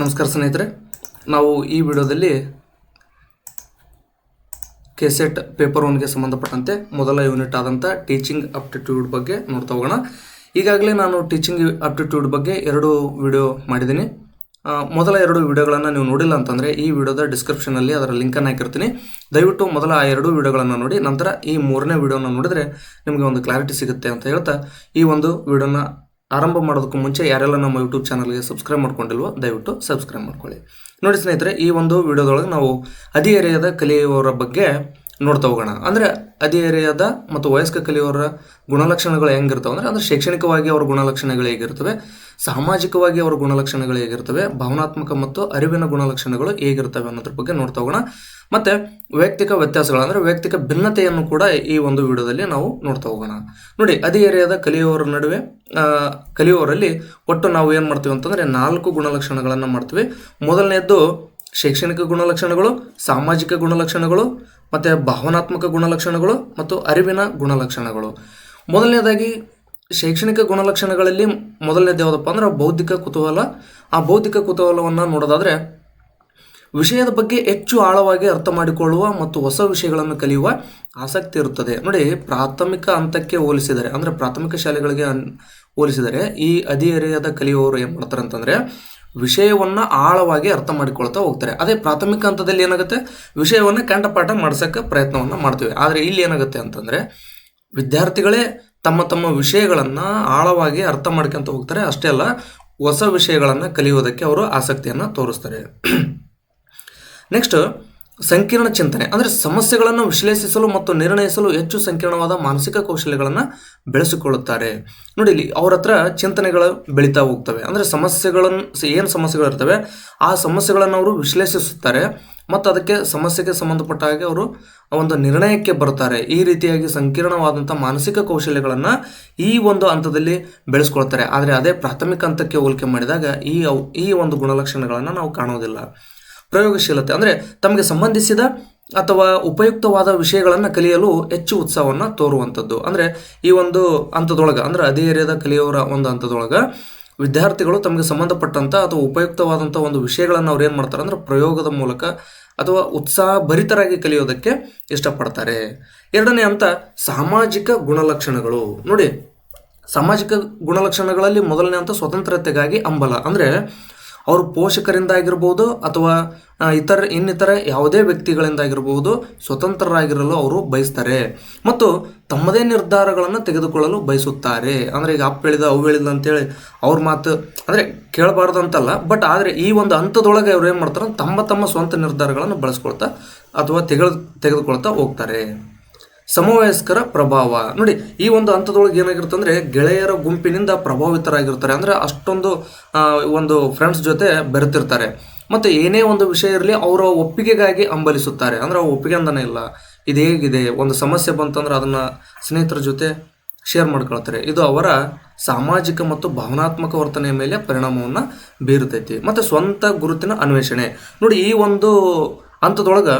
ನಮಸ್ಕಾರ ಸ್ನೇಹಿತರೆ, ನಾವು ಈ ವಿಡಿಯೋದಲ್ಲಿ ಕೆಸೆಟ್ ಪೇಪರ್ ಒನ್ಗೆ ಸಂಬಂಧಪಟ್ಟಂತೆ ಮೊದಲ ಯೂನಿಟ್ ಆದಂಥ ಟೀಚಿಂಗ್ ಅಪ್ಟಿಟ್ಯೂಡ್ ಬಗ್ಗೆ ನೋಡ್ತಾ ಹೋಗೋಣ. ಈಗಾಗಲೇ ನಾನು ಟೀಚಿಂಗ್ ಅಪ್ಟಿಟ್ಯೂಡ್ ಬಗ್ಗೆ ಎರಡು ವಿಡಿಯೋ ಮಾಡಿದ್ದೀನಿ. ಮೊದಲ ಎರಡು ವಿಡಿಯೋಗಳನ್ನು ನೀವು ನೋಡಿಲ್ಲ ಅಂತಂದರೆ ಈ ವಿಡಿಯೋದ ಡಿಸ್ಕ್ರಿಪ್ಷನಲ್ಲಿ ಅದರ ಲಿಂಕನ್ನು ಹಾಕಿರ್ತೀನಿ. ದಯವಿಟ್ಟು ಮೊದಲ ಆ ಎರಡು ವಿಡಿಯೋಗಳನ್ನು ನೋಡಿ, ನಂತರ ಈ ಮೂರನೇ ವಿಡಿಯೋನ ನೋಡಿದರೆ ನಿಮಗೆ ಒಂದು ಕ್ಲಾರಿಟಿ ಸಿಗುತ್ತೆ ಅಂತ ಹೇಳ್ತಾ ಈ ಒಂದು ವಿಡಿಯೋನ ಆರಂಭ ಮಾಡೋದಕ್ಕೂ ಮುಂಚೆ ಯಾರೆಲ್ಲ ನಮ್ಮ ಯೂಟ್ಯೂಬ್ ಚಾನಲ್ಗೆ ಸಬ್ಸ್ಕ್ರೈಬ್ ಮಾಡ್ಕೊಂಡಿಲ್ವೋ, ದಯವಿಟ್ಟು ಸಬ್ಸ್ಕ್ರೈಬ್ ಮಾಡ್ಕೊಳ್ಳಿ. ನೋಡಿ ಸ್ನೇಹಿತರೆ, ಈ ಒಂದು ವಿಡಿಯೋದೊಳಗೆ ನಾವು ಹದಿಹರೆಯದ ಕಲಿಯುವವರ ಬಗ್ಗೆ ನೋಡ್ತಾ ಹೋಗೋಣ. ಅಂದರೆ ಏರಿಯಾದ ಮತ್ತು ವಯಸ್ಕ ಕಲಿಯುವವರ ಗುಣಲಕ್ಷಣಗಳು ಹೆಂಗಿರ್ತವೆ ಅಂದರೆ ಅಂದರೆ ಶೈಕ್ಷಣಿಕವಾಗಿ ಅವರ ಗುಣಲಕ್ಷಣಗಳು ಹೇಗಿರ್ತವೆ, ಸಾಮಾಜಿಕವಾಗಿ ಅವರ ಗುಣಲಕ್ಷಣಗಳು ಹೇಗಿರ್ತವೆ, ಭಾವನಾತ್ಮಕ ಮತ್ತು ಅರಿವಿನ ಗುಣಲಕ್ಷಣಗಳು ಹೇಗಿರ್ತವೆ ಅನ್ನೋದ್ರ ಬಗ್ಗೆ ನೋಡ್ತಾ ಹೋಗೋಣ. ಮತ್ತು ವೈಯಕ್ತಿಕ ವ್ಯತ್ಯಾಸಗಳು ಅಂದರೆ ವೈಯಕ್ತಿಕ ಭಿನ್ನತೆಯನ್ನು ಕೂಡ ಈ ಒಂದು ವಿಡಿಯೋದಲ್ಲಿ ನಾವು ನೋಡ್ತಾ ಹೋಗೋಣ. ನೋಡಿ ಹದಿಹರೆಯದ ಕಲಿಯುವವರ ನಡುವೆ ಕಲಿಯೋರಲ್ಲಿ ಒಟ್ಟು ನಾವು ಏನು ಮಾಡ್ತೀವಿ ಅಂತಂದರೆ ನಾಲ್ಕು ಗುಣಲಕ್ಷಣಗಳನ್ನು ಮಾಡ್ತೀವಿ. ಮೊದಲನೇದ್ದು ಶೈಕ್ಷಣಿಕ ಗುಣಲಕ್ಷಣಗಳು, ಸಾಮಾಜಿಕ ಗುಣಲಕ್ಷಣಗಳು ಮತ್ತು ಭಾವನಾತ್ಮಕ ಗುಣಲಕ್ಷಣಗಳು ಮತ್ತು ಅರಿವಿನ ಗುಣಲಕ್ಷಣಗಳು. ಮೊದಲನೇದಾಗಿ ಶೈಕ್ಷಣಿಕ ಗುಣಲಕ್ಷಣಗಳಲ್ಲಿ ಮೊದಲನೇದು ಯಾವುದಪ್ಪ ಅಂದ್ರೆ ಬೌದ್ಧಿಕ ಕುತೂಹಲ. ಆ ಬೌದ್ಧಿಕ ಕುತೂಹಲವನ್ನು ನೋಡೋದಾದರೆ ವಿಷಯದ ಬಗ್ಗೆ ಹೆಚ್ಚು ಆಳವಾಗಿ ಅರ್ಥ ಮಾಡಿಕೊಳ್ಳುವ ಮತ್ತು ಹೊಸ ವಿಷಯಗಳನ್ನು ಕಲಿಯುವ ಆಸಕ್ತಿ ಇರುತ್ತದೆ. ನೋಡಿ, ಪ್ರಾಥಮಿಕ ಹಂತಕ್ಕೆ ಹೋಲಿಸಿದರೆ, ಅಂದರೆ ಪ್ರಾಥಮಿಕ ಶಾಲೆಗಳಿಗೆ ಹೋಲಿಸಿದರೆ ಈ ಹದಿಹರೆಯದ ಕಲಿಯುವವರು ಏನು ಮಾಡ್ತಾರೆ ಅಂತಂದರೆ ವಿಷಯವನ್ನು ಆಳವಾಗಿ ಅರ್ಥ ಮಾಡಿಕೊಳ್ತಾ ಹೋಗ್ತಾರೆ. ಅದೇ ಪ್ರಾಥಮಿಕ ಹಂತದಲ್ಲಿ ಏನಾಗುತ್ತೆ? ವಿಷಯವನ್ನು ಕಂಠಪಾಠ ಮಾಡಿಸೋಕ್ಕೆ ಪ್ರಯತ್ನವನ್ನು ಮಾಡ್ತೀವಿ. ಆದರೆ ಇಲ್ಲಿ ಏನಾಗುತ್ತೆ ಅಂತಂದರೆ, ವಿದ್ಯಾರ್ಥಿಗಳೇ ತಮ್ಮ ತಮ್ಮ ವಿಷಯಗಳನ್ನು ಆಳವಾಗಿ ಅರ್ಥ ಮಾಡ್ಕೊಂತ ಹೋಗ್ತಾರೆ. ಅಷ್ಟೇ ಅಲ್ಲ, ಹೊಸ ವಿಷಯಗಳನ್ನು ಕಲಿಯೋದಕ್ಕೆ ಅವರು ಆಸಕ್ತಿಯನ್ನು ತೋರಿಸ್ತಾರೆ. ನೆಕ್ಸ್ಟ್ ಸಂಕೀರ್ಣ ಚಿಂತನೆ, ಅಂದರೆ ಸಮಸ್ಯೆಗಳನ್ನು ವಿಶ್ಲೇಷಿಸಲು ಮತ್ತು ನಿರ್ಣಯಿಸಲು ಹೆಚ್ಚು ಸಂಕೀರ್ಣವಾದ ಮಾನಸಿಕ ಕೌಶಲ್ಯಗಳನ್ನು ಬೆಳೆಸಿಕೊಳ್ಳುತ್ತಾರೆ. ನೋಡಿ, ಇಲ್ಲಿ ಅವ್ರ ಹತ್ರ ಚಿಂತನೆಗಳು ಬೆಳೀತಾ ಹೋಗ್ತವೆ. ಅಂದರೆ ಸಮಸ್ಯೆಗಳನ್ನು ಏನು ಸಮಸ್ಯೆಗಳಿರ್ತವೆ ಆ ಸಮಸ್ಯೆಗಳನ್ನು ಅವರು ವಿಶ್ಲೇಷಿಸುತ್ತಾರೆ. ಮತ್ತು ಅದಕ್ಕೆ ಸಮಸ್ಯೆಗೆ ಸಂಬಂಧಪಟ್ಟ ಹಾಗೆ ಅವರು ಒಂದು ನಿರ್ಣಯಕ್ಕೆ ಬರುತ್ತಾರೆ. ಈ ರೀತಿಯಾಗಿ ಸಂಕೀರ್ಣವಾದಂಥ ಮಾನಸಿಕ ಕೌಶಲ್ಯಗಳನ್ನು ಈ ಒಂದು ಹಂತದಲ್ಲಿ ಬೆಳೆಸ್ಕೊಳ್ತಾರೆ. ಆದರೆ ಅದೇ ಪ್ರಾಥಮಿಕ ಹಂತಕ್ಕೆ ಹೋಲಿಕೆ ಮಾಡಿದಾಗ ಈ ಈ ಒಂದು ಗುಣಲಕ್ಷಣಗಳನ್ನು ನಾವು ಕಾಣೋದಿಲ್ಲ. ಪ್ರಯೋಗಶೀಲತೆ, ಅಂದರೆ ತಮಗೆ ಸಂಬಂಧಿಸಿದ ಅಥವಾ ಉಪಯುಕ್ತವಾದ ವಿಷಯಗಳನ್ನು ಕಲಿಯಲು ಹೆಚ್ಚು ಉತ್ಸಾಹವನ್ನು ತೋರುವಂಥದ್ದು. ಅಂದರೆ ಈ ಒಂದು ಹಂತದೊಳಗೆ, ಅಂದರೆ ಏರಿಯಾದ ಕಲಿಯೋರ ಒಂದು ಹಂತದೊಳಗೆ ವಿದ್ಯಾರ್ಥಿಗಳು ತಮಗೆ ಸಂಬಂಧಪಟ್ಟಂಥ ಅಥವಾ ಉಪಯುಕ್ತವಾದಂಥ ಒಂದು ವಿಷಯಗಳನ್ನು ಅವ್ರು ಏನು ಮಾಡ್ತಾರೆ, ಅಂದರೆ ಪ್ರಯೋಗದ ಮೂಲಕ ಅಥವಾ ಉತ್ಸಾಹ ಭರಿತರಾಗಿ ಕಲಿಯೋದಕ್ಕೆ ಇಷ್ಟಪಡ್ತಾರೆ. ಎರಡನೇ ಹಂತ, ಸಾಮಾಜಿಕ ಗುಣಲಕ್ಷಣಗಳು. ನೋಡಿ, ಸಾಮಾಜಿಕ ಗುಣಲಕ್ಷಣಗಳಲ್ಲಿ ಮೊದಲನೇ ಹಂತ ಸ್ವತಂತ್ರತೆಗಾಗಿ ಹಂಬಲ. ಅಂದರೆ ಅವರು ಪೋಷಕರಿಂದ ಆಗಿರ್ಬೋದು ಅಥವಾ ಇತರ, ಇನ್ನಿತರ ಯಾವುದೇ ವ್ಯಕ್ತಿಗಳಿಂದ ಆಗಿರ್ಬೋದು ಸ್ವತಂತ್ರರಾಗಿರಲು ಅವರು ಬಯಸ್ತಾರೆ. ಮತ್ತು ತಮ್ಮದೇ ನಿರ್ಧಾರಗಳನ್ನು ತೆಗೆದುಕೊಳ್ಳಲು ಬಯಸುತ್ತಾರೆ. ಅಂದರೆ ಈಗ ಅಪ್ಪ ಹೇಳಿದ ಅವು ಹೇಳಿದ ಅಂತೇಳಿ ಅವ್ರ ಮಾತು, ಅಂದರೆ ಕೇಳಬಾರ್ದು ಅಂತಲ್ಲ, ಬಟ್ ಆದರೆ ಈ ಒಂದು ಹಂತದೊಳಗೆ ಅವ್ರು ಏನು ಮಾಡ್ತಾರೆ, ತಮ್ಮ ತಮ್ಮ ಸ್ವಂತ ನಿರ್ಧಾರಗಳನ್ನು ಬಳಸ್ಕೊಳ್ತಾ ಅಥವಾ ತೆಗೆದು, ತೆಗೆದುಕೊಳ್ತಾ ಹೋಗ್ತಾರೆ. ಸಮವಯಸ್ಕರ ಪ್ರಭಾವ. ನೋಡಿ, ಈ ಒಂದು ಹಂತದೊಳಗೆ ಏನಾಗಿರುತ್ತೆ ಅಂದರೆ ಗೆಳೆಯರ ಗುಂಪಿನಿಂದ ಪ್ರಭಾವಿತರಾಗಿರ್ತಾರೆ ಅಂದರೆ ಅಷ್ಟೊಂದು ಒಂದು ಫ್ರೆಂಡ್ಸ್ ಜೊತೆ ಬೆರೆತಿರ್ತಾರೆ. ಮತ್ತು ಏನೇ ಒಂದು ವಿಷಯ ಇರಲಿ ಅವರ ಒಪ್ಪಿಗೆಗಾಗಿ ಹಂಬಲಿಸುತ್ತಾರೆ. ಅಂದರೆ ಅವ್ರ ಒಪ್ಪಿಗೆ ಅಂದನೇ ಇಲ್ಲ. ಇದು ಹೇಗಿದೆ? ಒಂದು ಸಮಸ್ಯೆ ಬಂತಂದ್ರೆ ಅದನ್ನು ಸ್ನೇಹಿತರ ಜೊತೆ ಶೇರ್ ಮಾಡ್ಕೊಳ್ತಾರೆ. ಇದು ಅವರ ಸಾಮಾಜಿಕ ಮತ್ತು ಭಾವನಾತ್ಮಕ ವರ್ತನೆಯ ಮೇಲೆ ಪರಿಣಾಮವನ್ನು ಬೀರುತ್ತೈತಿ ಮತ್ತು ಸ್ವಂತ ಗುರುತಿನ ಅನ್ವೇಷಣೆ. ನೋಡಿ, ಈ ಒಂದು ಹಂತದೊಳಗೆ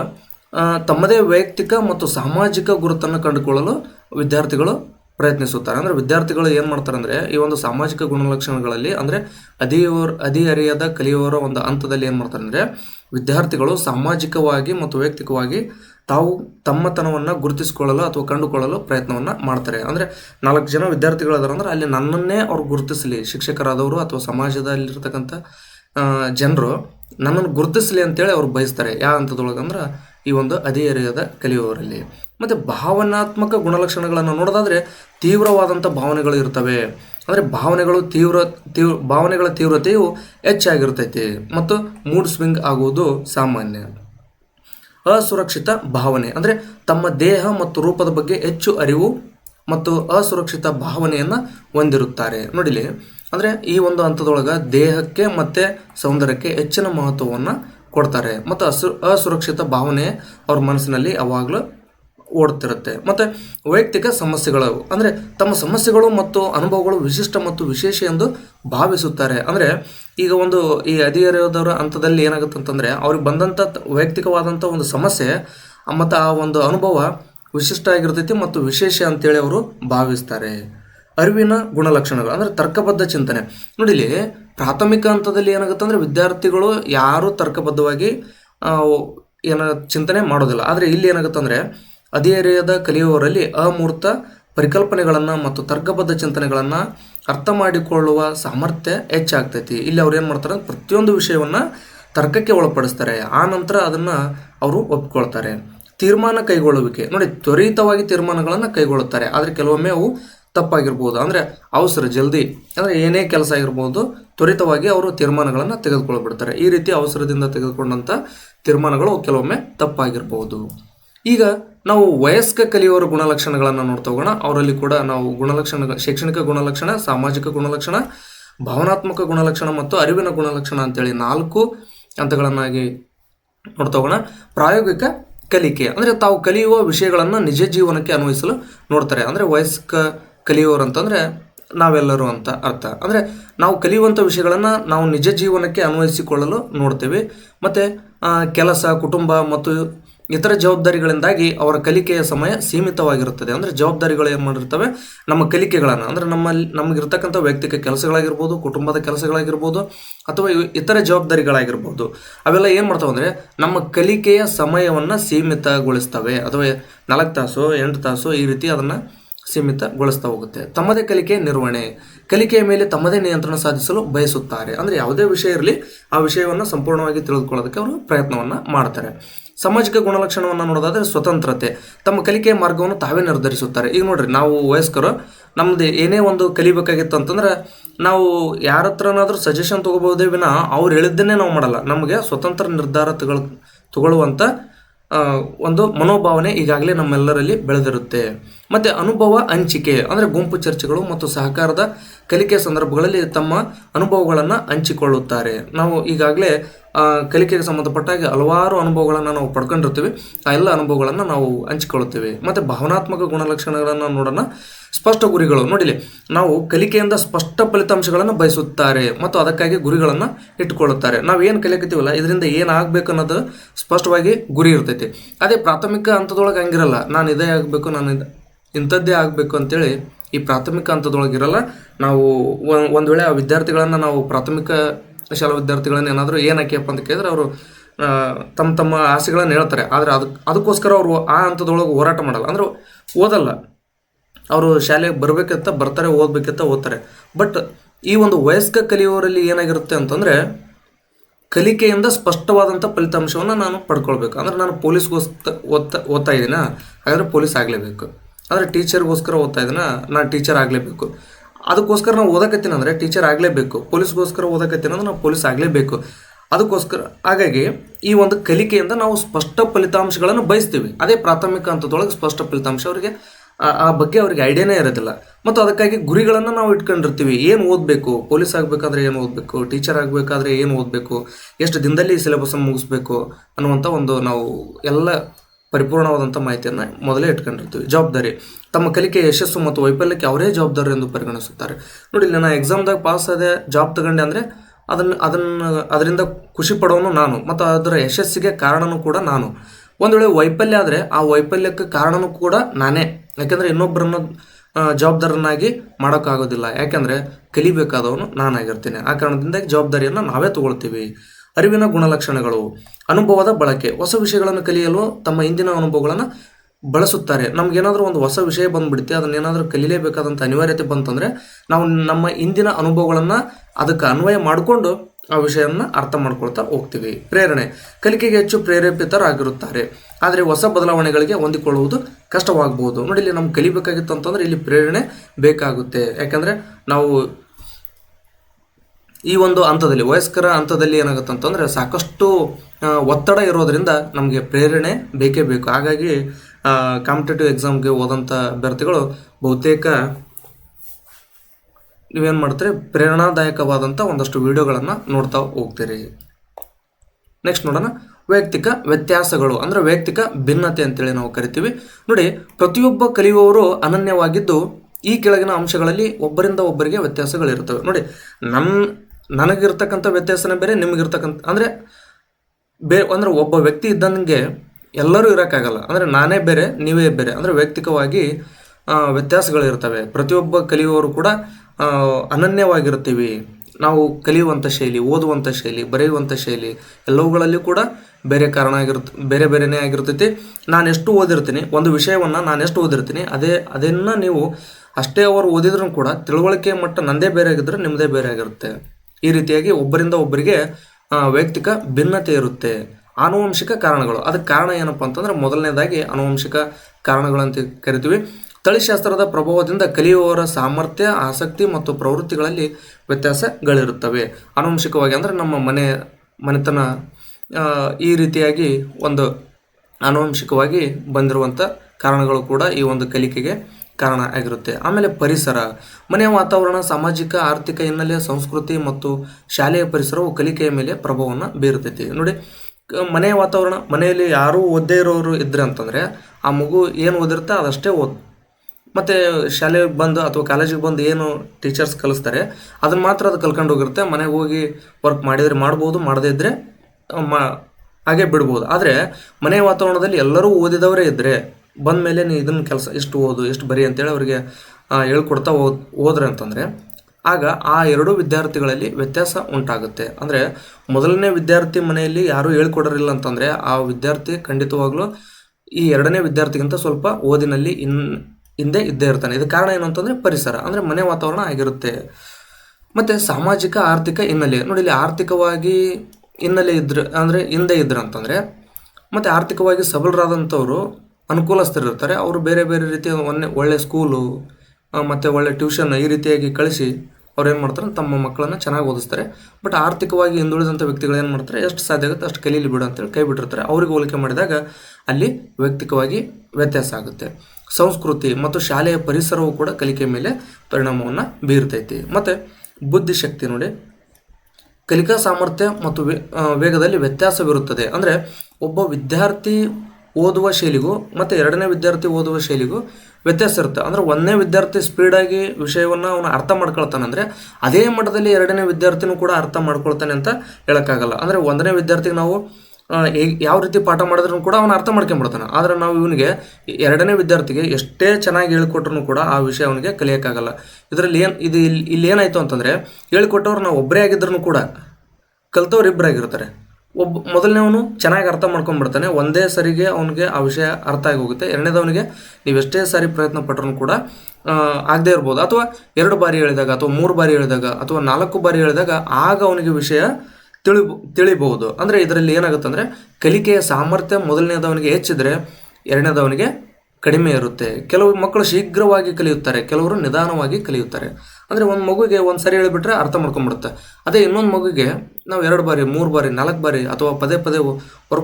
ತಮ್ಮದೇ ವೈಯಕ್ತಿಕ ಮತ್ತು ಸಾಮಾಜಿಕ ಗುರುತನ್ನು ಕಂಡುಕೊಳ್ಳಲು ವಿದ್ಯಾರ್ಥಿಗಳು ಪ್ರಯತ್ನಿಸುತ್ತಾರೆ. ಅಂದರೆ ವಿದ್ಯಾರ್ಥಿಗಳು ಏನು ಮಾಡ್ತಾರೆ ಅಂದರೆ, ಈ ಒಂದು ಸಾಮಾಜಿಕ ಗುಣಲಕ್ಷಣಗಳಲ್ಲಿ ಅಂದರೆ ಹದಿಯವರ ಅದಿಹರಿಯದ ಕಲಿಯುವವರ ಒಂದು ಹಂತದಲ್ಲಿ ಏನು ಮಾಡ್ತಾರೆ ಅಂದರೆ, ವಿದ್ಯಾರ್ಥಿಗಳು ಸಾಮಾಜಿಕವಾಗಿ ಮತ್ತು ವೈಯಕ್ತಿಕವಾಗಿ ತಾವು ತಮ್ಮತನವನ್ನು ಗುರುತಿಸಿಕೊಳ್ಳಲು ಅಥವಾ ಕಂಡುಕೊಳ್ಳಲು ಪ್ರಯತ್ನವನ್ನು ಮಾಡ್ತಾರೆ. ಅಂದರೆ ನಾಲ್ಕು ಜನ ವಿದ್ಯಾರ್ಥಿಗಳು ಅಂದ್ರೆ ಅಲ್ಲಿ ನನ್ನನ್ನೇ ಅವ್ರು ಗುರುತಿಸಲಿ. ಶಿಕ್ಷಕರಾದವರು ಅಥವಾ ಸಮಾಜದಲ್ಲಿರ್ತಕ್ಕಂಥ ಜನರು ನನ್ನನ್ನು ಗುರುತಿಸಲಿ ಅಂತೇಳಿ ಅವ್ರು ಬಯಸ್ತಾರೆ. ಯಾವ ಹಂತದೊಳಗೆ ಅಂದ್ರೆ ಈ ಒಂದು ಅಧಿಯರ್ಯದ ಕಲಿಯುವವರಲ್ಲಿ. ಮತ್ತು ಭಾವನಾತ್ಮಕ ಗುಣಲಕ್ಷಣಗಳನ್ನು ನೋಡೋದಾದರೆ ತೀವ್ರವಾದಂಥ ಭಾವನೆಗಳು ಇರ್ತವೆ. ಅಂದರೆ ಭಾವನೆಗಳು ತೀವ್ರ ತೀವ್ರ ಭಾವನೆಗಳ ತೀವ್ರತೆಯು ಹೆಚ್ಚಾಗಿರ್ತೈತಿ. ಮತ್ತು ಮೂಡ್ ಸ್ವಿಂಗ್ ಆಗುವುದು ಸಾಮಾನ್ಯ. ಅಸುರಕ್ಷಿತ ಭಾವನೆ. ಅಂದರೆ ತಮ್ಮ ದೇಹ ಮತ್ತು ರೂಪದ ಬಗ್ಗೆ ಹೆಚ್ಚು ಅರಿವು ಮತ್ತು ಅಸುರಕ್ಷಿತ ಭಾವನೆಯನ್ನು ಹೊಂದಿರುತ್ತಾರೆ. ನೋಡಿಲಿ. ಅಂದರೆ ಈ ಒಂದು ಹಂತದೊಳಗೆ ದೇಹಕ್ಕೆ ಮತ್ತು ಸೌಂದರ್ಯಕ್ಕೆ ಹೆಚ್ಚಿನ ಮಹತ್ವವನ್ನು ಕೊಡ್ತಾರೆ. ಮತ್ತು ಅಸು, ಅಸುರಕ್ಷಿತ ಭಾವನೆ ಅವ್ರ ಮನಸ್ಸಿನಲ್ಲಿ ಯಾವಾಗಲೂ ಓಡ್ತಿರುತ್ತೆ. ಮತ್ತು ವೈಯಕ್ತಿಕ ಸಮಸ್ಯೆಗಳು, ಅಂದರೆ ತಮ್ಮ ಸಮಸ್ಯೆಗಳು ಮತ್ತು ಅನುಭವಗಳು ವಿಶಿಷ್ಟ ಮತ್ತು ವಿಶೇಷ ಎಂದು ಭಾವಿಸುತ್ತಾರೆ. ಅಂದರೆ ಈಗ ಒಂದು ಈ ಹದಿಹರೆಯದವರ ಹಂತದಲ್ಲಿ ಏನಾಗುತ್ತೆ ಅಂತಂದರೆ ಅವ್ರಿಗೆ ಬಂದಂಥ ವೈಯಕ್ತಿಕವಾದಂಥ ಒಂದು ಸಮಸ್ಯೆ, ಮತ್ತು ಆ ಒಂದು ಅನುಭವ ವಿಶಿಷ್ಟ ಆಗಿರ್ತೈತಿ ಮತ್ತು ವಿಶೇಷ ಅಂತೇಳಿ ಅವರು ಭಾವಿಸ್ತಾರೆ. ಅರಿವಿನ ಗುಣಲಕ್ಷಣಗಳು, ಅಂದರೆ ತರ್ಕಬದ್ಧ ಚಿಂತನೆ. ನೋಡಿ ಇಲ್ಲಿ ಪ್ರಾಥಮಿಕ ಹಂತದಲ್ಲಿ ಏನಾಗುತ್ತೆ ಅಂದರೆ ವಿದ್ಯಾರ್ಥಿಗಳು ಯಾರೂ ತರ್ಕಬದ್ಧವಾಗಿ ಏನು ಚಿಂತನೆ ಮಾಡೋದಿಲ್ಲ. ಆದರೆ ಇಲ್ಲಿ ಏನಾಗುತ್ತೆ ಅಂದರೆ ಅಧಿಹರೆಯದ ಕಲಿಯುವವರಲ್ಲಿ ಅಮೂರ್ತ ಪರಿಕಲ್ಪನೆಗಳನ್ನು ಮತ್ತು ತರ್ಕಬದ್ಧ ಚಿಂತನೆಗಳನ್ನು ಅರ್ಥ ಮಾಡಿಕೊಳ್ಳುವ ಸಾಮರ್ಥ್ಯ ಹೆಚ್ಚಾಗ್ತೈತಿ. ಇಲ್ಲಿ ಅವ್ರು ಏನು ಮಾಡ್ತಾರೆ ಪ್ರತಿಯೊಂದು ವಿಷಯವನ್ನು ತರ್ಕಕ್ಕೆ ಒಳಪಡಿಸ್ತಾರೆ. ಆ ನಂತರ ಅದನ್ನು ಅವರು ಒಪ್ಕೊಳ್ತಾರೆ. ತೀರ್ಮಾನ ಕೈಗೊಳ್ಳುವಿಕೆ. ನೋಡಿ, ತ್ವರಿತವಾಗಿ ತೀರ್ಮಾನಗಳನ್ನು ಕೈಗೊಳ್ಳುತ್ತಾರೆ. ಆದರೆ ಕೆಲವೊಮ್ಮೆ ಅವು ತಪ್ಪಾಗಿರ್ಬೋದು. ಅಂದರೆ ಅವಸರ, ಜಲ್ದಿ. ಅಂದರೆ ಏನೇ ಕೆಲಸ ಆಗಿರ್ಬೋದು ತ್ವರಿತವಾಗಿ ಅವರು ತೀರ್ಮಾನಗಳನ್ನು ತೆಗೆದುಕೊಳ್ಬಿಡ್ತಾರೆ. ಈ ರೀತಿ ಅವಸರದಿಂದ ತೆಗೆದುಕೊಂಡಂಥ ತೀರ್ಮಾನಗಳು ಕೆಲವೊಮ್ಮೆ ತಪ್ಪಾಗಿರಬಹುದು. ಈಗ ನಾವು ವಯಸ್ಕ ಕಲಿಯುವವರ ಗುಣಲಕ್ಷಣಗಳನ್ನು ನೋಡ್ತಾ ಹೋಗೋಣ. ಅವರಲ್ಲಿ ಕೂಡ ನಾವು ಗುಣಲಕ್ಷಣ, ಶೈಕ್ಷಣಿಕ ಗುಣಲಕ್ಷಣ, ಸಾಮಾಜಿಕ ಗುಣಲಕ್ಷಣ, ಭಾವನಾತ್ಮಕ ಗುಣಲಕ್ಷಣ ಮತ್ತು ಅರಿವಿನ ಗುಣಲಕ್ಷಣ ಅಂತೇಳಿ ನಾಲ್ಕು ಹಂತಗಳನ್ನಾಗಿ ನೋಡ್ತಾ ಹೋಗೋಣ. ಪ್ರಾಯೋಗಿಕ ಕಲಿಕೆ, ಅಂದರೆ ತಾವು ಕಲಿಯುವ ವಿಷಯಗಳನ್ನು ನಿಜ ಜೀವನಕ್ಕೆ ಅನ್ವಯಿಸಲು ನೋಡ್ತಾರೆ. ಅಂದರೆ ವಯಸ್ಕ ಕಲಿಯುವವರು ಅಂತಂದರೆ ನಾವೆಲ್ಲರೂ ಅಂತ ಅರ್ಥ. ಅಂದರೆ ನಾವು ಕಲಿಯುವಂಥ ವಿಷಯಗಳನ್ನು ನಾವು ನಿಜ ಜೀವನಕ್ಕೆ ಅನ್ವಯಿಸಿಕೊಳ್ಳಲು ನೋಡ್ತೇವೆ. ಮತ್ತು ಕೆಲಸ, ಕುಟುಂಬ ಮತ್ತು ಇತರ ಜವಾಬ್ದಾರಿಗಳಿಂದಾಗಿ ಅವರ ಕಲಿಕೆಯ ಸಮಯ ಸೀಮಿತವಾಗಿರುತ್ತದೆ. ಅಂದರೆ ಜವಾಬ್ದಾರಿಗಳು ಏನು ಮಾಡಿರ್ತವೆ? ನಮ್ಮ ಕಲಿಕೆಗಳನ್ನು. ಅಂದರೆ ನಮ್ಮಲ್ಲಿ, ನಮಗಿರ್ತಕ್ಕಂಥ ವೈಯಕ್ತಿಕ ಕೆಲಸಗಳಾಗಿರ್ಬೋದು, ಕುಟುಂಬದ ಕೆಲಸಗಳಾಗಿರ್ಬೋದು, ಅಥವಾ ಇತರ ಜವಾಬ್ದಾರಿಗಳಾಗಿರ್ಬೋದು. ಅವೆಲ್ಲ ಏನು ಮಾಡ್ತಾವೆ ಅಂದರೆ ನಮ್ಮ ಕಲಿಕೆಯ ಸಮಯವನ್ನು ಸೀಮಿತಗೊಳಿಸ್ತವೆ. ಅಥವಾ ನಾಲ್ಕು ತಾಸು, ಎಂಟು ತಾಸು ಈ ರೀತಿ ಅದನ್ನು ಸೀಮಿತಗೊಳಿಸ್ತಾ ಹೋಗುತ್ತೆ. ತಮ್ಮದೇ ಕಲಿಕೆ, ನಿರ್ವಹಣೆ. ಕಲಿಕೆಯ ಮೇಲೆ ತಮ್ಮದೇ ನಿಯಂತ್ರಣ ಸಾಧಿಸಲು ಬಯಸುತ್ತಾರೆ. ಅಂದರೆ ಯಾವುದೇ ವಿಷಯ ಇರಲಿ, ಆ ವಿಷಯವನ್ನು ಸಂಪೂರ್ಣವಾಗಿ ತಿಳಿದುಕೊಳ್ಳೋದಕ್ಕೆ ಅವರು ಪ್ರಯತ್ನವನ್ನು ಮಾಡ್ತಾರೆ. ಸಾಮಾಜಿಕ ಗುಣಲಕ್ಷಣವನ್ನು ನೋಡೋದಾದ್ರೆ ಸ್ವತಂತ್ರತೆ. ತಮ್ಮ ಕಲಿಕೆಯ ಮಾರ್ಗವನ್ನು ತಾವೇ ನಿರ್ಧರಿಸುತ್ತಾರೆ. ಈಗ ನೋಡ್ರಿ, ನಾವು ವಯಸ್ಕರು, ನಮ್ದು ಏನೇ ಒಂದು ಕಲಿಬೇಕಾಗಿತ್ತು ಅಂತಂದ್ರೆ, ನಾವು ಯಾರ ಹತ್ರನಾದರೂ ಸಜೆಷನ್ ತೊಗೋಬಹುದೇ ವಿನ ಅವ್ರು ಹೇಳಿದ್ದನ್ನೇ ನಾವು ಮಾಡಲ್ಲ. ನಮಗೆ ಸ್ವತಂತ್ರ ನಿರ್ಧಾರ ತಗೊಳ್ ತಗೊಳ್ಳುವಂಥ ಒಂದು ಮನೋಭಾವನೆ ಈಗಾಗಲೇ ನಮ್ಮೆಲ್ಲರಲ್ಲಿ ಬೆಳೆದಿರುತ್ತೆ. ಮತ್ತು ಅನುಭವ ಹಂಚಿಕೆ, ಅಂದರೆ ಗುಂಪು ಚರ್ಚೆಗಳು ಮತ್ತು ಸಹಕಾರದ ಕಲಿಕೆ ಸಂದರ್ಭಗಳಲ್ಲಿ ತಮ್ಮ ಅನುಭವಗಳನ್ನು ಹಂಚಿಕೊಳ್ಳುತ್ತಾರೆ. ನಾವು ಈಗಾಗಲೇ ಕಲಿಕೆಗೆ ಸಂಬಂಧಪಟ್ಟಾಗ ಹಲವಾರು ಅನುಭವಗಳನ್ನು ನಾವು ಪಡ್ಕೊಂಡಿರ್ತೀವಿ. ಆ ಎಲ್ಲ ಅನುಭವಗಳನ್ನು ನಾವು ಹಂಚಿಕೊಳ್ಳುತ್ತೇವೆ. ಮತ್ತು ಭಾವನಾತ್ಮಕ ಗುಣಲಕ್ಷಣಗಳನ್ನು ನೋಡೋಣ. ಸ್ಪಷ್ಟ ಗುರಿಗಳು ನೋಡಿಲಿ. ನಾವು ಕಲಿಕೆಯಿಂದ ಸ್ಪಷ್ಟ ಫಲಿತಾಂಶಗಳನ್ನು ಬಯಸುತ್ತಾರೆ. ಮತ್ತು ಅದಕ್ಕಾಗಿ ಗುರಿಗಳನ್ನು ಇಟ್ಟುಕೊಳ್ಳುತ್ತಾರೆ. ನಾವು ಏನು ಕಲಿಯಕತ್ತೀವಲ್ಲ, ಇದರಿಂದ ಏನಾಗಬೇಕು ಅನ್ನೋದು ಸ್ಪಷ್ಟವಾಗಿ ಗುರಿ ಇರ್ತೈತಿ. ಅದೇ ಪ್ರಾಥಮಿಕ ಹಂತದೊಳಗೆ ಹಂಗಿರಲ್ಲ. ನಾನು ಇದೇ ಆಗಬೇಕು, ನಾನು ಇಂಥದ್ದೇ ಆಗಬೇಕು ಅಂತೇಳಿ ಈ ಪ್ರಾಥಮಿಕ ಹಂತದೊಳಗಿರಲ್ಲ ನಾವು ಒಂದು ವೇಳೆ ಆ ವಿದ್ಯಾರ್ಥಿಗಳನ್ನು ನಾವು ಪ್ರಾಥಮಿಕ ಶಾಲಾ ವಿದ್ಯಾರ್ಥಿಗಳನ್ನ ಏನಾದರೂ ಏನಕ್ಕೆ ಅಂತ ಕೇಳಿದ್ರೆ ಅವರು ತಮ್ಮ ತಮ್ಮ ಆಸೆಗಳನ್ನು ಹೇಳ್ತಾರೆ. ಆದರೆ ಅದಕ್ಕೆ ಅದಕ್ಕೋಸ್ಕರ ಅವರು ಆ ಹಂತದೊಳಗೆ ಹೋರಾಟ ಮಾಡಲ್ಲ. ಅಂದ್ರೆ ಓದಲ್ಲ. ಅವರು ಶಾಲೆಗೆ ಬರಬೇಕಂತ ಬರ್ತಾರೆ, ಓದಬೇಕಂತ ಓದ್ತಾರೆ. ಬಟ್ ಈ ಒಂದು ವಯಸ್ಕ ಕಲಿಯುವವರಲ್ಲಿ ಏನಾಗಿರುತ್ತೆ ಅಂತಂದರೆ ಕಲಿಕೆಯಿಂದ ಸ್ಪಷ್ಟವಾದಂಥ ಫಲಿತಾಂಶವನ್ನು ನಾನು ಪಡ್ಕೊಳ್ಬೇಕು. ಅಂದರೆ ನಾನು ಪೊಲೀಸ್ಗೋಸ್ಕರ ಓದ್ತಾ ಓದ್ತಾ ಇದ್ದೀನ? ಹಾಗಾದರೆ ಪೊಲೀಸ್ ಆಗಲೇಬೇಕು. ಆದ್ರೆ ಟೀಚರ್ಗೋಸ್ಕರ ಓದ್ತಾ ಇದ್ದೀನ? ನಾನು ಟೀಚರ್ ಆಗಲೇಬೇಕು. ಅದಕ್ಕೋಸ್ಕರ ನಾವು ಓದಕತ್ತೀನಿ ಅಂದರೆ ಟೀಚರ್ ಆಗಲೇಬೇಕು, ಪೊಲೀಸ್ಗೋಸ್ಕರ ಓದಕತ್ತೀನಿ ಅಂದ್ರೆ ನಾವು ಪೊಲೀಸ್ ಆಗಲೇಬೇಕು. ಅದಕ್ಕೋಸ್ಕರ, ಹಾಗಾಗಿ ಈ ಒಂದು ಕಲಿಕೆಯಿಂದ ನಾವು ಸ್ಪಷ್ಟ ಫಲಿತಾಂಶಗಳನ್ನು ಬಯಸ್ತೀವಿ. ಅದೇ ಪ್ರಾಥಮಿಕ ಹಂತದೊಳಗೆ ಸ್ಪಷ್ಟ ಫಲಿತಾಂಶ ಅವರಿಗೆ, ಆ- ಬಗ್ಗೆ ಅವರಿಗೆ ಐಡಿಯಾನೇ ಇರೋದಿಲ್ಲ. ಮತ್ತು ಅದಕ್ಕಾಗಿ ಗುರಿಗಳನ್ನು ನಾವು ಇಟ್ಕೊಂಡಿರ್ತೀವಿ. ಏನು ಓದಬೇಕು? ಪೊಲೀಸ್ ಆಗಬೇಕಾದ್ರೆ ಏನು ಓದಬೇಕು? ಟೀಚರ್ ಆಗಬೇಕಾದ್ರೆ ಏನು ಓದಬೇಕು? ಎಷ್ಟು ದಿನದಲ್ಲಿ ಸಿಲೆಬಸ್ಸನ್ನು ಮುಗಿಸ್ಬೇಕು? ಅನ್ನುವಂಥ ಒಂದು ನಾವು ಎಲ್ಲ ಪರಿಪೂರ್ಣವಾದಂಥ ಮಾಹಿತಿಯನ್ನು ಮೊದಲೇ ಇಟ್ಕೊಂಡಿರ್ತೀವಿ. ಜವಾಬ್ದಾರಿ. ತಮ್ಮ ಕಲಿಕೆ ಯಶಸ್ಸು ಮತ್ತು ವೈಫಲ್ಯಕ್ಕೆ ಅವರೇ ಜವಾಬ್ದಾರಿ ಎಂದು ಪರಿಗಣಿಸುತ್ತಾರೆ. ನೋಡಿ, ಇಲ್ಲಿ ನಾನು ಎಕ್ಸಾಮ್ದಾಗ ಪಾಸ್ ಆದೆ ಜಾಬ್ ತಗೊಂಡೆ ಅಂದರೆ ಅದನ್ನು ಅದನ್ನು, ಅದರಿಂದ ಖುಷಿ ಪಡೋನು ನಾನು, ಮತ್ತು ಅದರ ಯಶಸ್ಸಿಗೆ ಕಾರಣನೂ ಕೂಡ ನಾನು. ಒಂದು ವೇಳೆ ವೈಫಲ್ಯ ಆದರೆ ಆ ವೈಫಲ್ಯಕ್ಕೆ ಕಾರಣನೂ ಕೂಡ ನಾನೇ. ಯಾಕೆಂದರೆ ಇನ್ನೊಬ್ಬರನ್ನು ಜವಾಬ್ದಾರನಾಗಿ ಮಾಡೋಕ್ಕಾಗೋದಿಲ್ಲ. ಯಾಕೆಂದರೆ ಕಲಿಬೇಕಾದವನು ನಾನಾಗಿರ್ತೀನಿ. ಆ ಕಾರಣದಿಂದಾಗಿ ಜವಾಬ್ದಾರಿಯನ್ನು ನಾವೇ ತಗೊಳ್ತೀವಿ. ಅರಿವಿನ ಗುಣಲಕ್ಷಣಗಳು, ಅನುಭವದ ಬಳಕೆ, ಹೊಸ ವಿಷಯಗಳನ್ನು ಕಲಿಯಲು ತಮ್ಮ ಹಿಂದಿನ ಅನುಭವಗಳನ್ನು ಬಳಸುತ್ತಾರೆ. ನಮಗೇನಾದರೂ ಒಂದು ಹೊಸ ವಿಷಯ ಬಂದ್ಬಿಡುತ್ತೆ ಏನಾದರೂ ಕಲಿಲೇಬೇಕಾದಂಥ ಅನಿವಾರ್ಯತೆ ಬಂತಂದರೆ, ನಾವು ನಮ್ಮ ಹಿಂದಿನ ಅನುಭವಗಳನ್ನು ಅದಕ್ಕೆ ಅನ್ವಯ ಮಾಡಿಕೊಂಡು ಆ ವಿಷಯವನ್ನು ಅರ್ಥ ಮಾಡ್ಕೊಳ್ತಾ ಹೋಗ್ತೀವಿ. ಪ್ರೇರಣೆ. ಕಲಿಕೆಗೆ ಹೆಚ್ಚು ಪ್ರೇರೇಪಿತರಾಗಿರುತ್ತಾರೆ. ಆದರೆ ಹೊಸ ಬದಲಾವಣೆಗಳಿಗೆ ಹೊಂದಿಕೊಳ್ಳುವುದು ಕಷ್ಟವಾಗಬಹುದು ನೋಡಿ, ಇಲ್ಲಿ ನಮ್ಗೆ ಕಲಿಬೇಕಾಗಿತ್ತು ಅಂತಂದರೆ ಇಲ್ಲಿ ಪ್ರೇರಣೆ ಬೇಕಾಗುತ್ತೆ. ಯಾಕಂದರೆ ನಾವು ಈ ಒಂದು ಹಂತದಲ್ಲಿ, ವಯಸ್ಕರ ಹಂತದಲ್ಲಿ ಏನಾಗುತ್ತೆ ಅಂತಂದರೆ ಸಾಕಷ್ಟು ಒತ್ತಡ ಇರೋದ್ರಿಂದ ನಮಗೆ ಪ್ರೇರಣೆ ಬೇಕೇ ಬೇಕು. ಹಾಗಾಗಿ ಕಾಂಪಿಟೇಟಿವ್ ಎಕ್ಸಾಮ್ಗೆ ಓದಂಥ ಅಭ್ಯರ್ಥಿಗಳು ಬಹುತೇಕ ನೀವೇನು ಮಾಡ್ತೀರಿ? ಪ್ರೇರಣಾದಾಯಕವಾದಂಥ ಒಂದಷ್ಟು ವಿಡಿಯೋಗಳನ್ನು ನೋಡ್ತಾ ಹೋಗ್ತೀರಿ. ನೆಕ್ಸ್ಟ್ ನೋಡೋಣ. ವೈಯಕ್ತಿಕ ವ್ಯತ್ಯಾಸಗಳು ಅಂದರೆ ವೈಯಕ್ತಿಕ ಭಿನ್ನತೆ ಅಂತೇಳಿ ನಾವು ಕರಿತೀವಿ. ನೋಡಿ, ಪ್ರತಿಯೊಬ್ಬ ಕಲಿಯುವವರು ಅನನ್ಯವಾಗಿದ್ದು ಈ ಕೆಳಗಿನ ಅಂಶಗಳಲ್ಲಿ ಒಬ್ಬರಿಂದ ಒಬ್ಬರಿಗೆ ವ್ಯತ್ಯಾಸಗಳಿರ್ತವೆ ನೋಡಿ ನನ್ನ ನನಗಿರ್ತಕ್ಕಂಥ ವ್ಯತ್ಯಾಸನೇ ಬೇರೆ, ನಿಮಗಿರ್ತಕ್ಕಂಥ, ಅಂದರೆ ಬೇ, ಅಂದರೆ ಒಬ್ಬ ವ್ಯಕ್ತಿ ಇದ್ದಂಗೆ ಎಲ್ಲರೂ ಇರೋಕ್ಕಾಗಲ್ಲ. ಅಂದರೆ ನಾನೇ ಬೇರೆ, ನೀವೇ ಬೇರೆ. ಅಂದರೆ ವೈಯಕ್ತಿಕವಾಗಿ ವ್ಯತ್ಯಾಸಗಳಿರ್ತವೆ. ಪ್ರತಿಯೊಬ್ಬ ಕಲಿಯುವವರು ಕೂಡ ಅನನ್ಯವಾಗಿರ್ತೀವಿ ನಾವು ಕಲಿಯುವಂಥ ಶೈಲಿ, ಓದುವಂಥ ಶೈಲಿ, ಬರೆಯುವಂಥ ಶೈಲಿ, ಎಲ್ಲವುಗಳಲ್ಲಿ ಕೂಡ ಬೇರೆ ಕಾರಣ ಆಗಿರುತ್ತೆ ಬೇರೆ ಬೇರೆನೇ ಆಗಿರ್ತೈತಿ. ನಾನು ಎಷ್ಟು ಓದಿರ್ತೀನಿ, ಒಂದು ವಿಷಯವನ್ನು ನಾನು ಎಷ್ಟು ಓದಿರ್ತೀನಿ, ಅದೇ, ಅದನ್ನು ನೀವು ಅಷ್ಟೇ ಅವರು ಓದಿದ್ರೂ ಕೂಡ ತಿಳುವಳಿಕೆ ಮಟ್ಟ ನಂದೇ ಬೇರೆ ಆಗಿದ್ರೆ ನಿಮ್ಮದೇ ಬೇರೆ ಆಗಿರುತ್ತೆ. ಈ ರೀತಿಯಾಗಿ ಒಬ್ಬರಿಂದ ಒಬ್ಬರಿಗೆ ವೈಯಕ್ತಿಕ ಭಿನ್ನತೆ ಇರುತ್ತೆ. ಆನುವಂಶಿಕ ಕಾರಣಗಳು. ಅದಕ್ಕೆ ಕಾರಣ ಏನಪ್ಪ ಅಂತಂದ್ರೆ ಮೊದಲನೇದಾಗಿ ಆನುವಂಶಿಕ ಕಾರಣಗಳಂತ ಕರಿತೀವಿ. ತಳಿಶಾಸ್ತ್ರದ ಪ್ರಭಾವದಿಂದ ಕಲಿಯುವವರ ಸಾಮರ್ಥ್ಯ, ಆಸಕ್ತಿ ಮತ್ತು ಪ್ರವೃತ್ತಿಗಳಲ್ಲಿ ವ್ಯತ್ಯಾಸಗಳಿರುತ್ತವೆ. ಆನುವಂಶಿಕವಾಗಿ ಅಂದರೆ ನಮ್ಮ ಮನೆ, ಮನೆತನ ಈ ರೀತಿಯಾಗಿ ಒಂದು ಆನುವಂಶಿಕವಾಗಿ ಬಂದಿರುವಂಥ ಕಾರಣಗಳು ಕೂಡ ಈ ಒಂದು ಕಲಿಕೆಗೆ ಕಾರಣ ಆಗಿರುತ್ತೆ. ಆಮೇಲೆ ಪರಿಸರ. ಮನೆಯ ವಾತಾವರಣ, ಸಾಮಾಜಿಕ, ಆರ್ಥಿಕ ಹಿನ್ನೆಲೆ, ಸಂಸ್ಕೃತಿ ಮತ್ತು ಶಾಲೆಯ ಪರಿಸರವು ಕಲಿಕೆಯ ಮೇಲೆ ಪ್ರಭಾವವನ್ನು ಬೀರುತ್ತೈತಿ. ನೋಡಿ ಮನೆಯ ವಾತಾವರಣ, ಮನೆಯಲ್ಲಿ ಯಾರೂ ಓದ್ದೇ ಇರೋರು ಇದ್ರೆ ಅಂತಂದರೆ ಆ ಮಗು ಏನು ಓದಿರುತ್ತೆ ಅದಷ್ಟೇ ಓದ್. ಮತ್ತು ಶಾಲೆಗೆ ಬಂದು ಅಥವಾ ಕಾಲೇಜಿಗೆ ಬಂದು ಏನು ಟೀಚರ್ಸ್ ಕಲಿಸ್ತಾರೆ ಅದನ್ನು ಮಾತ್ರ ಅದು ಕಲ್ಕೊಂಡು ಹೋಗಿರುತ್ತೆ. ಮನೆಗೆ ಹೋಗಿ ವರ್ಕ್ ಮಾಡಿದರೆ ಮಾಡ್ಬೋದು, ಮಾಡದೇ ಇದ್ದರೆ ಮಾ, ಹಾಗೆ ಬಿಡ್ಬೋದು. ಆದರೆ ಮನೆ ವಾತಾವರಣದಲ್ಲಿ ಎಲ್ಲರೂ ಓದಿದವರೇ ಇದ್ದರೆ ಬಂದ ಮೇಲೆ ನೀ ಇದನ್ನು ಕೆಲಸ ಎಷ್ಟು ಓದು ಎಷ್ಟು ಬರಿ ಅಂತೇಳಿ ಅವರಿಗೆ ಹೇಳ್ಕೊಡ್ತಾ ಓದ್ ಹೋದ್ರೆ ಅಂತಂದರೆ ಆಗ ಆ ಎರಡೂ ವಿದ್ಯಾರ್ಥಿಗಳಲ್ಲಿ ವ್ಯತ್ಯಾಸ ಉಂಟಾಗುತ್ತೆ. ಅಂದರೆ ಮೊದಲನೇ ವಿದ್ಯಾರ್ಥಿ ಮನೆಯಲ್ಲಿ ಯಾರೂ ಹೇಳ್ಕೊಡೋರಿಲ್ಲ ಅಂತಂದರೆ ಆ ವಿದ್ಯಾರ್ಥಿ ಖಂಡಿತವಾಗ್ಲೂ ಈ ಎರಡನೇ ವಿದ್ಯಾರ್ಥಿಗಿಂತ ಸ್ವಲ್ಪ ಓದಿನಲ್ಲಿ ಇನ್, ಹಿಂದೆ ಇದ್ದೇ ಇರ್ತಾನೆ. ಇದು ಕಾರಣ ಏನು ಅಂತಂದರೆ ಪರಿಸರ, ಅಂದರೆ ಮನೆ ವಾತಾವರಣ ಆಗಿರುತ್ತೆ. ಮತ್ತು ಸಾಮಾಜಿಕ, ಆರ್ಥಿಕ ಹಿನ್ನೆಲೆ. ನೋಡಿ ಆರ್ಥಿಕವಾಗಿ ಹಿನ್ನೆಲೆ ಇದ್ರೆ, ಅಂದರೆ ಹಿಂದೆ ಇದ್ರ ಅಂತಂದರೆ, ಮತ್ತು ಆರ್ಥಿಕವಾಗಿ ಸಬಲರಾದಂಥವರು ಅನುಕೂಲಸ್ಥರಿರ್ತಾರೆ. ಅವರು ಬೇರೆ ಬೇರೆ ರೀತಿಯ ಒಳ್ಳೆ ಸ್ಕೂಲು ಮತ್ತು ಒಳ್ಳೆ ಟ್ಯೂಷನ್ ಈ ರೀತಿಯಾಗಿ ಕಳಿಸಿ ಅವ್ರು ಏನು ಮಾಡ್ತಾರೆ? ತಮ್ಮ ಮಕ್ಕಳನ್ನು ಚೆನ್ನಾಗಿ ಓದಿಸ್ತಾರೆ. ಬಟ್ ಆರ್ಥಿಕವಾಗಿ ಹಿಂದುಳಿದಂಥ ವ್ಯಕ್ತಿಗಳು ಏನು ಮಾಡ್ತಾರೆ? ಎಷ್ಟು ಸಾಧ್ಯ ಆಗುತ್ತೆ ಅಷ್ಟು ಕಲೀಲಿ ಬಿಡು ಅಂತೇಳಿ ಕೈ ಬಿಟ್ಟಿರ್ತಾರೆ. ಅವ್ರಿಗೆ ಹೋಲಿಕೆ ಮಾಡಿದಾಗ ಅಲ್ಲಿ ವೈಯಕ್ತಿಕವಾಗಿ ವ್ಯತ್ಯಾಸ ಆಗುತ್ತೆ. ಸಂಸ್ಕೃತಿ ಮತ್ತು ಶಾಲೆಯ ಪರಿಸರವು ಕೂಡ ಕಲಿಕೆ ಮೇಲೆ ಪರಿಣಾಮವನ್ನು ಬೀರ್ತೈತಿ. ಮತ್ತು ಬುದ್ಧಿಶಕ್ತಿ ನೋಡಿ. ಕಲಿಕಾ ಸಾಮರ್ಥ್ಯ ಮತ್ತು ವೇಗದಲ್ಲಿ ವ್ಯತ್ಯಾಸವಿರುತ್ತದೆ. ಅಂದರೆ ಒಬ್ಬ ವಿದ್ಯಾರ್ಥಿ ಓದುವ ಶೈಲಿಗೂ ಮತ್ತು ಎರಡನೇ ವಿದ್ಯಾರ್ಥಿ ಓದುವ ಶೈಲಿಗೂ ವ್ಯತ್ಯಾಸ ಇರುತ್ತೆ. ಅಂದರೆ ಒಂದನೇ ವಿದ್ಯಾರ್ಥಿ ಸ್ಪೀಡಾಗಿ ವಿಷಯವನ್ನು ಅವನು ಅರ್ಥ ಮಾಡ್ಕೊಳ್ತಾನೆ ಅಂದರೆ ಅದೇ ಮಟ್ಟದಲ್ಲಿ ಎರಡನೇ ವಿದ್ಯಾರ್ಥಿನೂ ಕೂಡ ಅರ್ಥ ಮಾಡ್ಕೊಳ್ತಾನೆ ಅಂತ ಹೇಳೋಕ್ಕಾಗಲ್ಲ. ಅಂದರೆ ಒಂದನೇ ವಿದ್ಯಾರ್ಥಿಗೆ ನಾವು ಯಾವ ರೀತಿ ಪಾಠ ಮಾಡಿದ್ರೂ ಕೂಡ ಅವನು ಅರ್ಥ ಮಾಡ್ಕೊಂಬಿಡ್ತಾನೆ. ಆದರೆ ನಾವು ಇವನಿಗೆ ಎರಡನೇ ವಿದ್ಯಾರ್ಥಿಗೆ ಎಷ್ಟೇ ಚೆನ್ನಾಗಿ ಹೇಳ್ಕೊಟ್ರು ಕೂಡ ಆ ವಿಷಯ ಅವನಿಗೆ ಕಲಿಯೋಕ್ಕಾಗಲ್ಲ. ಇದರಲ್ಲಿ ಏನು, ಇದು ಇಲ್ಲಿ ಇಲ್ಲಿ ಏನಾಯಿತು ಅಂತಂದರೆ ಹೇಳ್ಕೊಟ್ಟವ್ರು ನಾವು ಒಬ್ಬರೇ ಆಗಿದ್ರು ಕೂಡ ಕಲ್ತವ್ರು ಇಬ್ಬರಾಗಿರ್ತಾರೆ ಒಬ್ಬ, ಮೊದಲನೇವನು ಚೆನ್ನಾಗಿ ಅರ್ಥ ಮಾಡ್ಕೊಂಡ್ಬಿಡ್ತಾನೆ. ಒಂದೇ ಸರಿಗೆ ಅವನಿಗೆ ಆ ವಿಷಯ ಅರ್ಥ ಆಗಿ ಹೋಗುತ್ತೆ. ಎರಡನೇದವನಿಗೆ ನೀವು ಎಷ್ಟೇ ಸಾರಿ ಪ್ರಯತ್ನ ಪಟ್ಟರೂ ಕೂಡ ಆಗದೇ ಇರ್ಬೋದು. ಅಥವಾ ಎರಡು ಬಾರಿ ಹೇಳಿದಾಗ, ಅಥವಾ ಮೂರು ಬಾರಿ ಹೇಳಿದಾಗ, ಅಥವಾ ನಾಲ್ಕು ಬಾರಿ ಹೇಳಿದಾಗ ಆಗ ಅವನಿಗೆ ವಿಷಯ ತಿಳಿ, ತಿಳಿಬಹುದು. ಅಂದರೆ ಇದರಲ್ಲಿ ಏನಾಗುತ್ತೆ ಅಂದರೆ ಕಲಿಕೆಯ ಸಾಮರ್ಥ್ಯ ಮೊದಲನೇದವನಿಗೆ ಹೆಚ್ಚಿದ್ರೆ ಎರಡನೇದವನಿಗೆ ಕಡಿಮೆ ಇರುತ್ತೆ. ಕೆಲವು ಮಕ್ಕಳು ಶೀಘ್ರವಾಗಿ ಕಲಿಯುತ್ತಾರೆ, ಕೆಲವರು ನಿಧಾನವಾಗಿ ಕಲಿಯುತ್ತಾರೆ. ಅಂದರೆ ಒಂದು ಮಗುಗೆ ಒಂದು ಸರಿ ಹೇಳಿಬಿಟ್ರೆ ಅರ್ಥ ಮಾಡ್ಕೊಂಡ್ಬಿಡುತ್ತೆ. ಅದೇ ಇನ್ನೊಂದು ಮಗುವಿಗೆ ನಾವು ಎರಡು ಬಾರಿ, ಮೂರು ಬಾರಿ, ನಾಲ್ಕು ಬಾರಿ ಅಥವಾ ಪದೇ ಪದೇ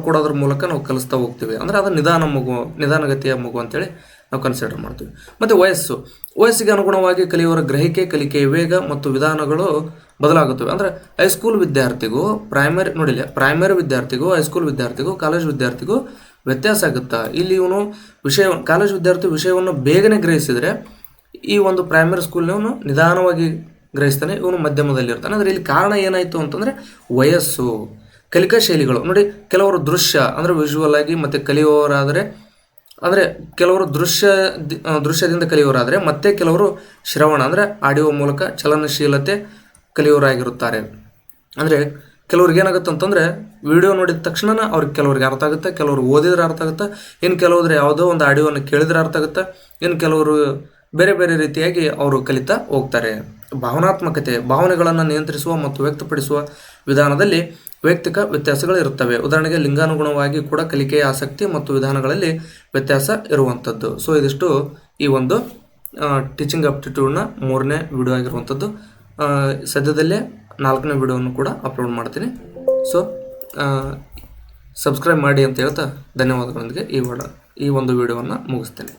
ಕೊಡೋದ್ರ ಮೂಲಕ ನಾವು ಕಲಿಸ್ತಾ ಹೋಗ್ತೀವಿ. ಅಂದರೆ ಅದು ನಿಧಾನ ಮಗು, ನಿಧಾನಗತಿಯ ಮಗು ಅಂತೇಳಿ ನಾವು ಕನ್ಸಿಡರ್ ಮಾಡ್ತೀವಿ. ಮತ್ತು ವಯಸ್ಸು. ವಯಸ್ಸಿಗೆ ಅನುಗುಣವಾಗಿ ಕಲಿಯುವರ ಗ್ರಹಿಕೆ ಕಲಿಕೆಯ ವೇಗ ಮತ್ತು ವಿಧಾನಗಳು ಬದಲಾಗುತ್ತವೆ. ಅಂದರೆ ಹೈಸ್ಕೂಲ್ ವಿದ್ಯಾರ್ಥಿಗೂ ಪ್ರೈಮರಿ ನೋಡಿಲ್ಲ ಪ್ರೈಮರಿ ವಿದ್ಯಾರ್ಥಿಗೂ ಹೈಸ್ಕೂಲ್ ವಿದ್ಯಾರ್ಥಿಗೂ ಕಾಲೇಜ್ ವಿದ್ಯಾರ್ಥಿಗೂ ವ್ಯತ್ಯಾಸ ಆಗುತ್ತಾ? ಇಲ್ಲಿ ಇವನು ವಿಷಯ ಕಾಲೇಜ್ ವಿದ್ಯಾರ್ಥಿ ವಿಷಯವನ್ನು ಬೇಗನೆ ಗ್ರಹಿಸಿದರೆ ಈ ಒಂದು ಪ್ರೈಮರಿ ಸ್ಕೂಲ್ನವನು ನಿಧಾನವಾಗಿ ಗ್ರಹಿಸ್ತಾನೆ, ಇವನು ಮಧ್ಯಮದಲ್ಲಿ ಇರ್ತಾನೆ ಅಂದರೆ ಇಲ್ಲಿ ಕಾರಣ ಏನಾಯಿತು ಅಂತಂದರೆ ವಯಸ್ಸು, ಕಲಿಕಾ ಶೈಲಿಗಳು. ನೋಡಿ, ಕೆಲವರು ದೃಶ್ಯ, ಅಂದರೆ ವಿಜುವಲ್ ಆಗಿ ಮತ್ತು ಕಲಿಯುವವರಾದರೆ ಅಂದರೆ ಕೆಲವರು ದೃಶ್ಯ ದೃಶ್ಯದಿಂದ ಕಲಿಯುವರಾದರೆ ಮತ್ತೆ ಕೆಲವರು ಶ್ರವಣ, ಅಂದರೆ ಆಡಿಯೋ ಮೂಲಕ ಚಲನಶೀಲತೆ ಕಲಿಯುವರಾಗಿರುತ್ತಾರೆ ಅಂದರೆ ಕೆಲವ್ರಿಗೆ ಏನಾಗುತ್ತೆ ಅಂತಂದರೆ ವಿಡಿಯೋ ನೋಡಿದ ತಕ್ಷಣ ಅವ್ರಿಗೆ ಕೆಲವ್ರಿಗೆ ಅರ್ಥ ಆಗುತ್ತೆ, ಕೆಲವರು ಓದಿದ್ರೆ ಅರ್ಥ ಆಗುತ್ತೆ, ಇನ್ನು ಕೆಲವ್ರು ಯಾವುದೋ ಒಂದು ಆಡಿಯೋನ ಕೇಳಿದ್ರೆ ಅರ್ಥ ಆಗುತ್ತೆ, ಇನ್ನು ಕೆಲವರು ಬೇರೆ ಬೇರೆ ರೀತಿಯಾಗಿ ಅವರು ಕಲಿತಾ ಹೋಗ್ತಾರೆ. ಭಾವನಾತ್ಮಕತೆ, ಭಾವನೆಗಳನ್ನು ನಿಯಂತ್ರಿಸುವ ಮತ್ತು ವ್ಯಕ್ತಪಡಿಸುವ ವಿಧಾನದಲ್ಲಿ ವೈಯಕ್ತಿಕ ವ್ಯತ್ಯಾಸಗಳು ಇರುತ್ತವೆ. ಉದಾಹರಣೆಗೆ ಲಿಂಗಾನುಗುಣವಾಗಿ ಕೂಡ ಕಲಿಕೆಯ ಆಸಕ್ತಿ ಮತ್ತು ವಿಧಾನಗಳಲ್ಲಿ ವ್ಯತ್ಯಾಸ ಇರುವಂಥದ್ದು ಸೊ ಇದಿಷ್ಟು ಈ ಒಂದು ಟೀಚಿಂಗ್ ಅಪ್ಟಿಟ್ಯೂಡ್ನ ಮೂರನೇ ವಿಡಿಯೋ ಆಗಿರುವಂಥದ್ದು ಸದ್ಯದಲ್ಲೇ ನಾಲ್ಕನೇ ವಿಡಿಯೋವನ್ನು ಕೂಡ ಅಪ್ಲೋಡ್ ಮಾಡ್ತೀನಿ. ಸೊ ಸಬ್ಸ್ಕ್ರೈಬ್ ಮಾಡಿ ಅಂತ ಹೇಳ್ತಾ ಧನ್ಯವಾದಗಳೊಂದಿಗೆ ಈ ಈ ಒಂದು ವಿಡಿಯೋವನ್ನು ಮುಗಿಸ್ತೇನೆ.